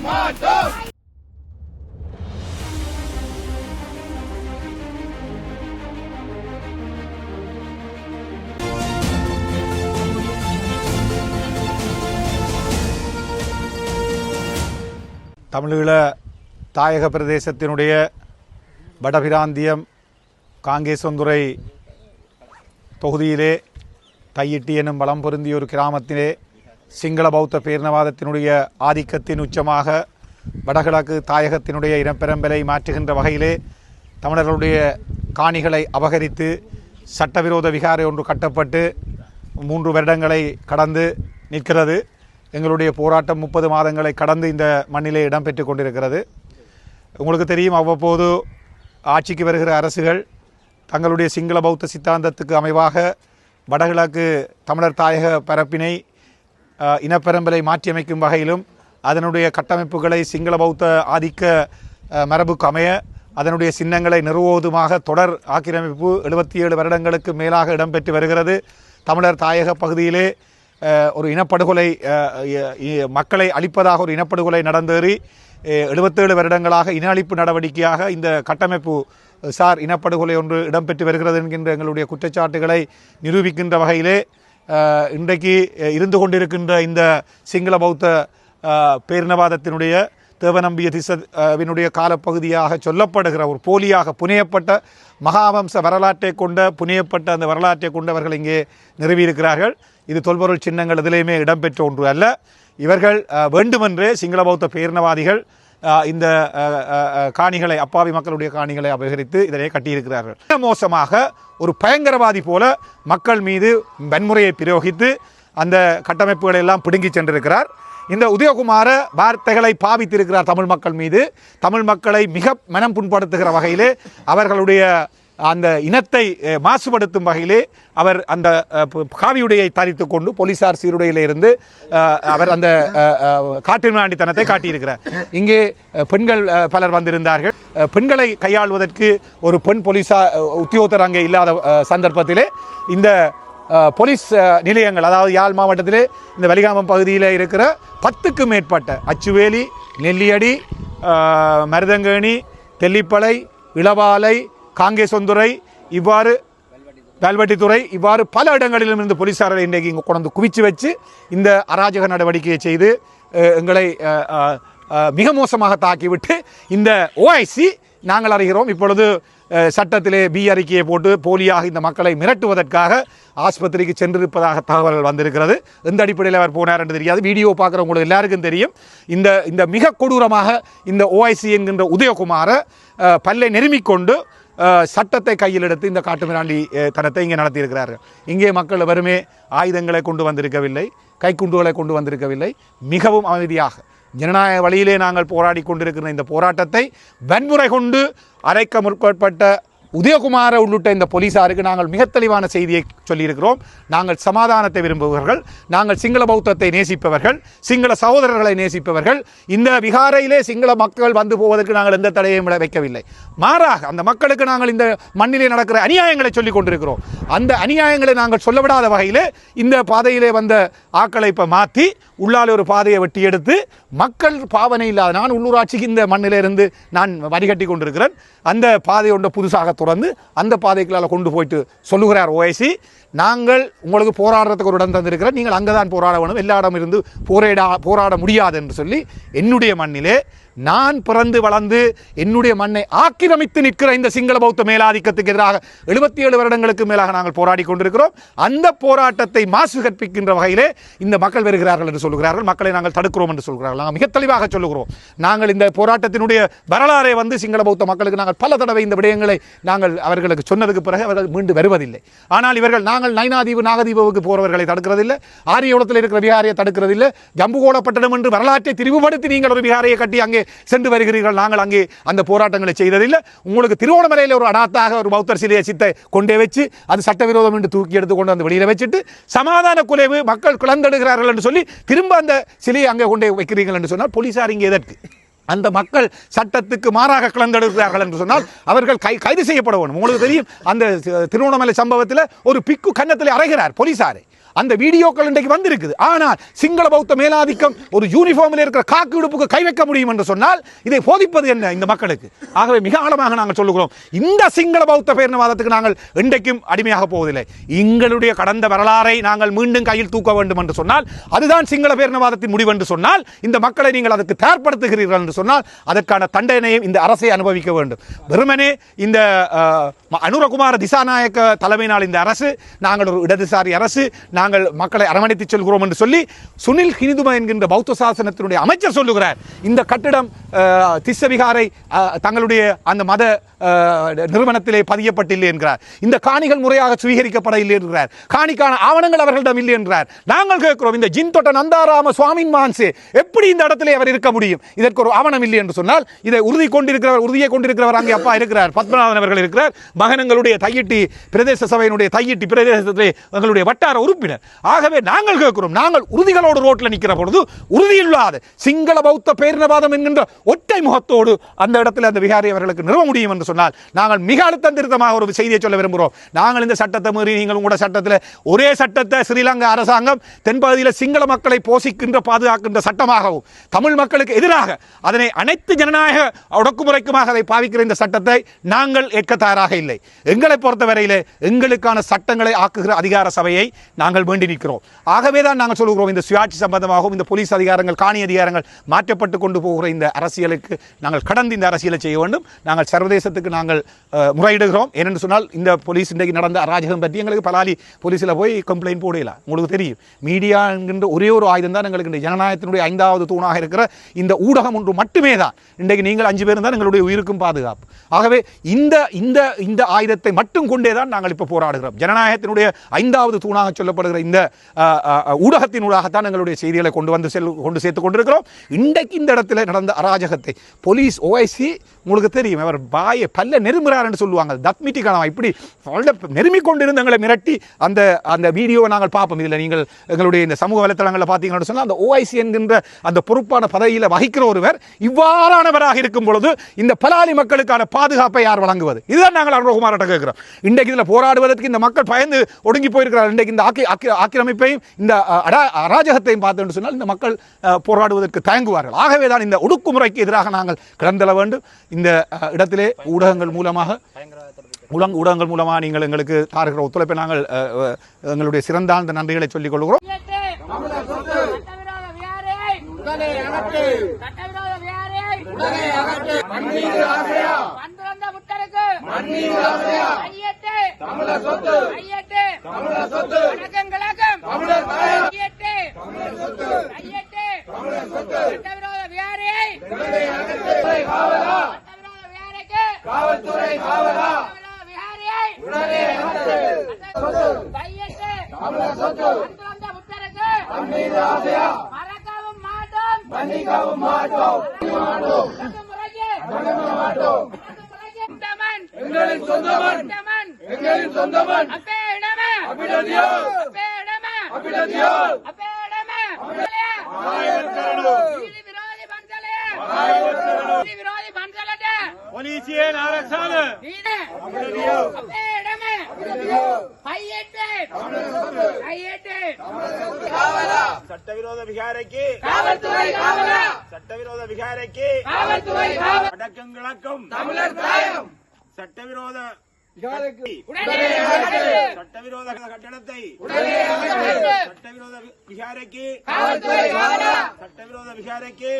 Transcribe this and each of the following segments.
மாட்டோம். தமிழீழ தாயக பிரதேசத்தினுடைய வடபிராந்தியம் காங்கேசந்துறை தொகுதியிலே தையிட்டி எனும் வளம் பொருந்திய ஒரு கிராமத்திலே சிங்கள பௌத்த பேரினவாதத்தினுடைய ஆதிக்கத்தின் உச்சமாக வடகிழக்கு தாயகத்தினுடைய இனப்பெரம்பலை மாற்றுகின்ற வகையிலே தமிழர்களுடைய காணிகளை அபகரித்து சட்டவிரோத விகாரை ஒன்று கட்டப்பட்டு மூன்று வருடங்களை கடந்து நிற்கிறது. எங்களுடைய போராட்டம் முப்பது மாதங்களை கடந்து இந்த மண்ணிலே இடம்பெற்று கொண்டிருக்கிறது. உங்களுக்கு தெரியும் அவ்வப்போது ஆட்சிக்கு வருகிற அரசுகள் தங்களுடைய சிங்கள பௌத்த சித்தாந்தத்துக்கு அமைவாக வடகிழக்கு தமிழர் தாயக பரப்பினை இனப்பெரம்பலை மாற்றியமைக்கும் வகையிலும் அதனுடைய கட்டமைப்புகளை சிங்கள பௌத்த ஆதிக்க மரபுக்கு அமைய அதனுடைய சின்னங்களை நிறுவுவதுமாக தொடர் ஆக்கிரமிப்பு எழுபத்தி ஏழு வருடங்களுக்கு மேலாக இடம்பெற்று வருகிறது. தமிழர் தாயக பகுதியிலே ஒரு இனப்படுகொலை மக்களை அழிப்பதாக ஒரு இனப்படுகொலை நடந்தேறி எழுபத்தேழு வருடங்களாக இன அழிப்பு நடவடிக்கையாக இந்த கட்டமைப்பு சார் இனப்படுகொலை ஒன்று இடம்பெற்று வருகிறது என்கின்ற எங்களுடைய குற்றச்சாட்டுகளை நிரூபிக்கின்ற வகையிலே இன்றைக்கு இருந்து கொண்டிருக்கின்ற இந்த சிங்கள பௌத்த பேரினவாதத்தினுடைய தேவநம்பிய திசவினுடைய காலப்பகுதியாக சொல்லப்படுகிற ஒரு போலியாக புனையப்பட்ட மகாவம்ச வரலாற்றை கொண்ட புனையப்பட்ட அந்த வரலாற்றை கொண்டவர்கள் இங்கே நிறுவியிருக்கிறார்கள். இது தொல்பொருள் சின்னங்கள் எதிலேயுமே இடம்பெற்ற ஒன்று அல்ல. இவர்கள் வேண்டுமென்றே சிங்கள பௌத்த பேரினவாதிகள் இந்த காணிகளை அப்பாவி மக்களுடைய காணிகளை அபகரித்து இதனை கட்டியிருக்கிறார்கள். மிக மோசமாக ஒரு பயங்கரவாதி போல மக்கள் மீது வன்முறையை பிரயோகித்து அந்த கட்டமைப்புகளை எல்லாம் பிடுங்கி சென்றிருக்கிறார். இந்த உதயகுமார வார்த்தைகளை பாவித்திருக்கிறார் தமிழ் மக்கள் மீது. தமிழ் மக்களை மிக மனம் புண்படுத்துகிற வகையிலே அவர்களுடைய அந்த இனத்தை மாசுபடுத்தும் வகையிலே அவர் அந்த காவியுடையை தரித்து கொண்டு போலீசார் சீருடையிலிருந்து அவர் அந்த காட்டுமிராண்டித்தனத்தை காட்டியிருக்கிறார். இங்கே பெண்கள் பலர் வந்திருந்தார்கள். பெண்களை கையாள்வதற்கு ஒரு பெண் போலீசார் உத்தியோகத்தர் அங்கே இல்லாத சந்தர்ப்பத்திலே இந்த போலீஸ் நிலையங்கள் அதாவது யாழ் மாவட்டத்திலே இந்த வலிகாமம் பகுதியில் இருக்கிற பத்துக்கும் மேற்பட்ட அச்சுவேலி நெல்லியடி மருதங்கேணி தெல்லிப்பளை இளவாலை காங்கேசந்துறை இவ்வாறு வேல்வெட்டித்துறை இவ்வாறு பல இடங்களிலும் இருந்து போலீஸாரை இன்றைக்கு இங்கே கொண்டு குவிச்சு வச்சு இந்த அராஜக நடவடிக்கையை செய்து எங்களை மிக மோசமாக தாக்கிவிட்டு இந்த ஓஐசி நாங்கள் அறிகிறோம். இப்பொழுது சட்டத்திலே பி அறிக்கையை போட்டு போலியாக இந்த மக்களை மிரட்டுவதற்காக ஆஸ்பத்திரிக்கு சென்றிருப்பதாக தகவல்கள் வந்திருக்கிறது. எந்த அடிப்படையில் அவர் போனார் என்று தெரியாது. வீடியோ பார்க்குறவங்களுக்கு எல்லாருக்கும் தெரியும். இந்த இந்த மிக கொடூரமாக இந்த ஓஐசி என்கின்ற உதயகுமாரை பல்லை நெருமிக்கொண்டு சட்டத்தை கையில் எடுத்து இந்த காட்டுமிராண்டி தனத்தை இங்கே நடத்தியிருக்கிறார்கள். இங்கே மக்கள் வெறுமே ஆயுதங்களை கொண்டு வந்திருக்கவில்லை கைக்குண்டுகளை கொண்டு வந்திருக்கவில்லை. மிகவும் அமைதியாக ஜனநாயக வழியிலே நாங்கள் போராடி கொண்டிருக்கிற இந்த போராட்டத்தை வன்முறை கொண்டு அரைக்க முற்பட்ட உதயகுமார உள்ளிட்ட இந்த போலீசாருக்கு நாங்கள் மிக தெளிவான செய்தியை சொல்லியிருக்கிறோம். நாங்கள் சமாதானத்தை விரும்புபவர்கள் நாங்கள் சிங்கள பௌத்தத்தை நேசிப்பவர்கள் சிங்கள சகோதரர்களை நேசிப்பவர்கள். இந்த விகாரையிலே சிங்கள மக்கள் வந்து போவதற்கு நாங்கள் எந்த தடையையும் வைக்கவில்லை. மாறாக அந்த மக்களுக்கு நாங்கள் இந்த மண்ணிலே நடக்கிற அநியாயங்களை சொல்லிக் கொண்டிருக்கிறோம். அந்த அநியாயங்களை நாங்கள் சொல்ல விடாத இந்த பாதையிலே வந்த ஆக்களை இப்போ மாற்றி உள்ளால ஒரு பாதையை வெட்டி எடுத்து மக்கள் பாவனை இல்லாத நான் உள்ளூராட்சிக்கு இந்த மண்ணிலிருந்து நான் வடிகட்டி கொண்டிருக்கிறேன். அந்த பாதை ஒன்றை புதுசாக திறந்து அந்த பாதைக்குள்ளால் கொண்டு போயிட்டு சொல்லுகிறார் ஓஎஸ்சி நாங்கள் உங்களுக்கு போராடுறதுக்கு ஒரு இடம் தந்திருக்கிறோம். நீங்கள் அங்கே தான் போராட வேணும். எல்லா இடம் இருந்து போராட போராட முடியாது என்று சொல்லி என்னுடைய மண்ணிலே நான் பிறந்து வளர்ந்து என்னுடைய மண்ணை ஆக்கிரமித்து நிற்கிற இந்த சிங்கள பௌத்த மேலாதிக்கத்துக்கு எதிராக எழுபத்தி ஏழு வருடங்களுக்கு மேலாக நாங்கள் போராடி கொண்டிருக்கிறோம். அந்த போராட்டத்தை மாசு கற்பிக்கின்ற வகையிலே இந்த மக்கள் வருகிறார்கள் என்று சொல்கிறார்கள் மக்களை நாங்கள் தடுக்கிறோம் என்று சொல்கிறார்கள் நாங்கள் மிக தெளிவாக சொல்லுகிறோம். நாங்கள் இந்த போராட்டத்தினுடைய வரலாறை வந்து சிங்கள பௌத்த மக்களுக்கு நாங்கள் பல தடவை இந்த விடயங்களை நாங்கள் அவர்களுக்கு சொன்னதுக்கு பிறகு அவர்கள் மீண்டு வருவதில்லை. ஆனால் இவர்கள் நாங்கள் நைனாதீவு நாகதீபவுக்கு போறவர்களை தடுக்கிறதில்லை. ஆரியகுளத்தில் இருக்கிற விகாரியை தடுக்கிறதில்லை. ஜம்புகோளப்பட்டணம் என்று வரலாற்றை திரிவுபடுத்தி நீங்கள் ஒரு விகாரியை கட்டி அங்கே சென்று வருகிறீர்கள். நாங்கள் அங்கே அந்த போராட்டங்களை செய்ததில்லை. உங்களுக்கு திருவோணமலையில் ஒரு அடாத்தாக ஒரு பௌத்தர் சிலையை சித்தை கொண்டே வச்சு அது சட்டவிரோதம் என்று தூக்கி எடுத்து கொண்டு வந்து வெளியில் வச்சுட்டு சமாதான குலைவு மக்கள் குழந்தெடுகிறார்கள் என்று சொல்லி திரும்ப அந்த சிலையை அங்கே கொண்டே வைக்கிறீர்கள் என்று சொன்னால் போலீசார் இங்கே எதற்கு? அந்த மக்கள் சட்டத்துக்கு மாறாக கலந்தெடுக்கிறார்கள் என்று சொன்னால் அவர்கள் கை கைது செய்யப்பட வேண்டும். உங்களுக்கு தெரியும் அந்த திருவண்ணாமலை சம்பவத்தில் ஒரு பிக்கு கன்னத்தில் அறைகிறார் போலீசாரை. அந்த வீடியோக்கள் இன்றைக்கு வந்திருக்குது ஆனால் சிங்கள பௌத்த மேலாதிக்கம் ஒரு யூனிஃபார்மில் இருக்கிற காக்கு விடுப்புக்கு கை வைக்க முடியும் என்று சொன்னால் இதை போதிப்பது என்ன இந்த மக்களுக்கு ஆகவே மிக ஆழமாக நாங்கள் சொல்லுகிறோம் இந்த சிங்கள பௌத்த பேரினவாதத்துக்கு நாங்கள் இன்றைக்கும் அடிமையாக போவதில்லை எங்களுடைய கடந்த வரலாறை நாங்கள் மீண்டும் கையில் தூக்க வேண்டும் என்று சொன்னால் அதுதான் சிங்கள பேரினவாதத்தின் முடிவு என்று சொன்னால் இந்த மக்களை நீங்கள் அதற்கு தயார்படுத்துகிறீர்கள் என்று சொன்னால் அதற்கான தண்டனையும் இந்த அரசை அனுபவிக்க வேண்டும் வெறுமனே இந்த அனுரகுமார திசாநாயக்க தலைமையினால் இந்த அரசு நாங்கள் ஒரு இடதுசாரி அரசு நாங்கள் மக்களை அரவணைத்து செல்கிறோம் என்று சொல்லி சுனில் ஹிந்தும என்கின்ற பௌத்த சாசனத்தினுடைய அமைச்சர் சொல்லுகிறார். இந்த கட்டிடம் திஸ்ஸவிகாரை தங்களுடைய அந்த மத நிறுவனத்திலே பதியப்பட்டில்லை என்கிறார். இந்த காணிகள் முறையாக சுவீகரிக்கப்பட இல்லை என்கிறார். காணிக்கான ஆவணங்கள் அவர்களிடம் இல்லை என்கிறார் நாங்கள் கேட்கிறோம் இந்த ஜின் தொட்ட நந்தாராம சுவாமின் மான்சே எப்படி இந்த இடத்திலே அவர் இருக்க முடியும்? இதற்கு ஒரு ஆவணம் இல்லை என்று சொன்னால் இதை உறுதி கொண்டிருக்கிறவர் உறுதியை கொண்டிருக்கிறவர் அங்கே அப்பா இருக்கிறார். பத்மநாதன் அவர்கள் இருக்கிறார். மகனங்களுடைய தையிட்டி பிரதேச சபையினுடைய தையிட்டி பிரதேசத்திலே எங்களுடைய வட்டார உறுப்பினர். ஆகவே நாங்கள் கேட்கிறோம் நாங்கள் உறுதிகளோடு ரோட்டில் நிற்கிற பொழுது உறுதியில்லாத சிங்கள பௌத்த பேரினவாதம் என்கின்ற ஒற்றை முகத்தோடு அந்த இடத்துல அந்த விகாரி அவர்களுக்கு நிறுவ முடியும் என்று சொன்னால் நாங்கள் மிக அழுத்தம் திருத்தமாக ஒரு செய்தியை சொல்ல விரும்புகிறோம். நாங்கள் இந்த சட்டத்தை மீறி நீங்கள் உங்களோட சட்டத்தில் ஒரே சட்டத்தை ஸ்ரீலங்கா அரசாங்கம் தென்பகுதியில் சிங்கள மக்களை போஷிக்கின்ற பாதுகாக்கின்ற சட்டமாகவும் தமிழ் மக்களுக்கு எதிராக அதனை அனைத்து ஜனநாயக ஒடுக்குமுறைக்குமாக அதை பாவிக்கிற இந்த சட்டத்தை நாங்கள் ஏற்க தயாராக இல்லை. எங்களை பொறுத்தவரையிலே எங்களுக்கான சட்டங்களை ஆக்குகிற அதிகார சபையை நாங்கள் நாங்கள் வேண்டி நிற்கிறோம். ஆகவே தான் நாங்கள் சொல்கிறோம் இந்த சுயாட்சி சம்பந்தமாகவும் இந்த போலீஸ் அதிகாரங்கள் காணி அதிகாரங்கள் மாற்றப்பட்டு கொண்டு போகிற இந்த அரசியலுக்கு நாங்கள் கடந்து இந்த அரசியலை செய்ய வேண்டும். நாங்கள் சர்வதேசத்துக்கு நாங்கள் முறையிடுகிறோம். ஏனென்று சொன்னால் இந்த போலீஸ் இன்றைக்கு நடந்த அராஜகம் பற்றி எங்களுக்கு பலாலி போலீஸில் போய் கம்ப்ளைண்ட் போடலாம் உங்களுக்கு தெரியும். மீடியா என்கின்ற ஒரே ஒரு ஆயுதம் தான் எங்களுக்கு இந்த ஜனநாயகத்தினுடைய ஐந்தாவது தூணாக இருக்கிற இந்த ஊடகம் ஒன்று மட்டுமே தான். இன்றைக்கு நீங்கள் அஞ்சு பேர் தான் எங்களுடைய உயிருக்கும் பாதுகாப்பு. ஆகவே இந்த இந்த இந்த ஆயுதத்தை மட்டும் கொண்டே தான் நாங்கள் இப்போ போராடுகிறோம். ஜனநாயகத்தினுடைய ஐந்தாவது தூணாக சொல்லப்படுகிற செயல்படுகிற இந்த அஹ், அஹ், ஊடகத்தினூடாகத்தான் எங்களுடைய செய்திகளை கொண்டு வந்து செல் கொண்டு சேர்த்து கொண்டிருக்கிறோம். இன்றைக்கு இந்த இடத்துல நடந்த அராஜகத்தை போலீஸ் ஓஐசி உங்களுக்கு தெரியும். அவர் பாயை பல்ல நெருங்குறார் என்று சொல்லுவாங்க. தத்மிட்டி காலம் இப்படி நெருமி கொண்டிருந்து எங்களை மிரட்டி அந்த அந்த வீடியோவை நாங்கள் பார்ப்போம். இதில் நீங்கள் எங்களுடைய இந்த சமூக வலைத்தளங்களில் பார்த்தீங்கன்னு சொன்னால் அந்த ஓஐசி என்கின்ற அந்த பொறுப்பான பதவியில் வகிக்கிற ஒருவர் இவ்வாறானவராக இருக்கும் பொழுது இந்த பலாலி மக்களுக்கான பாதுகாப்பை யார் வழங்குவது? இதுதான் நாங்கள் அருணகுமார்ட்ட கேட்கிறோம். இன்றைக்கு இதில் போராடுவதற்கு இந்த மக்கள் பயந்து ஒடுங்கி போயிருக்கிறார் இன்றைக்கு இந்த ஆக்கி- ஆக்கிரமிப்பையும் இந்த அஹ், அராஜகத்தையும் பார்த்தோம்னு சொன்னால் இந்த மக்கள் போராடுவதற்கு தயங்குவார்கள். ஆகவே தான் இந்த ஒடுக்குமுறைக்கு எதிராக நாங்கள் கிளந்தள வேண்டும். இந்த இடத்திலே ஊடகங்கள் மூலமாக உலங் ஊடகங்கள் மூலமாக நீங்கள் எங்களுக்கு தாருகிற ஒத்துழைப்பை நாங்கள் அஹ், எங்களுடைய சிறந்தாழ்ந்த நன்றிகளை சொல்லிக் கொள்கிறோம். தமிழர் சொத்து. தமிழர் சொத்து. வணக்கம் கழகம் தமிழர் ஐயட்டு. தமிழர் சொத்து. ஐயட்டு. தமிழர் சொத்து. சட்டவிரோத வியாரை உடனே அகற்று காவலா. சட்டவிரோத வியாரைக்கு காவல்துறை காவலா. வியாரியை உடனே அகற்று கையெட்டு தமிழர் சொத்து. வந்திருந்த புத்தருக்கு மறக்கவும் மாட்டோம். மன்னிக்கவும் மாட்டோம். மாட்டோம். அடக்குமுறைக்கு எங்களின் சொந்தமன். எங்களின் சொந்தமன். கையெட்டு! கையெட்டு! சட்டவிரோத விகாரைக்கு! காவல்துறை காவலா! சட்டவிரோத விகாரைக்கு! காவல்துறை காவல் வடக்கும் கிழக்கும் தமிழர் தாயம்! சட்டவிரோத ಚಟ್ಟವಿರೋಧ ಕಟ್ಟಡದೈ ಚಟ್ಟವಿರೋಧ ವಿಹಾರಕ್ಕೆ ಚಟ್ಟವಿರೋಧ ವಿಹಾರಕ್ಕೆ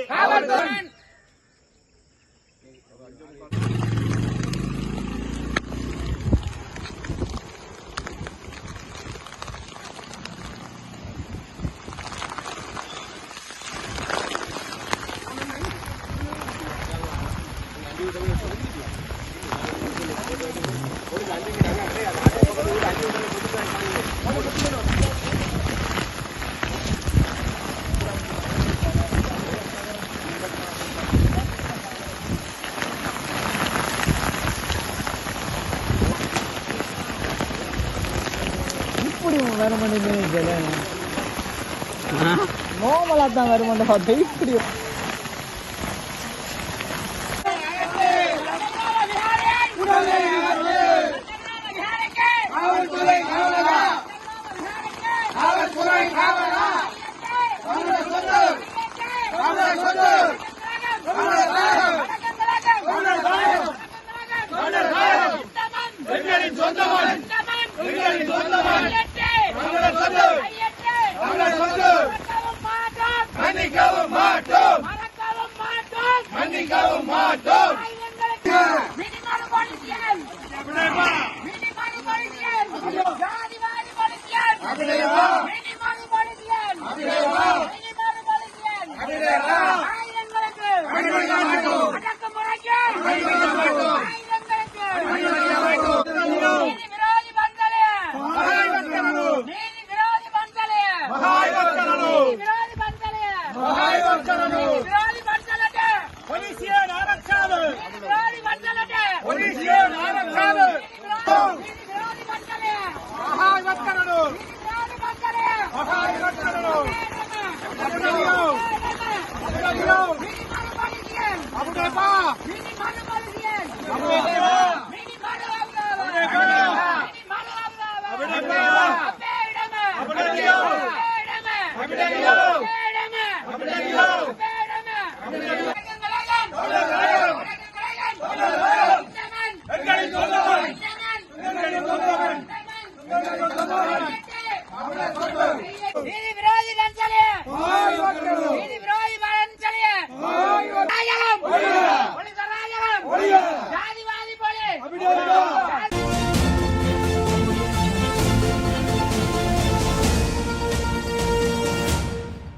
வருமானு நினைக்கல நோமலா தான் பார்த்தா இப்படி எங்களின் சொந்தமன் மன்னிக்கவும் மாட்டோம். மன்னிக்கவும் மாட்டோம். பொலிசியன்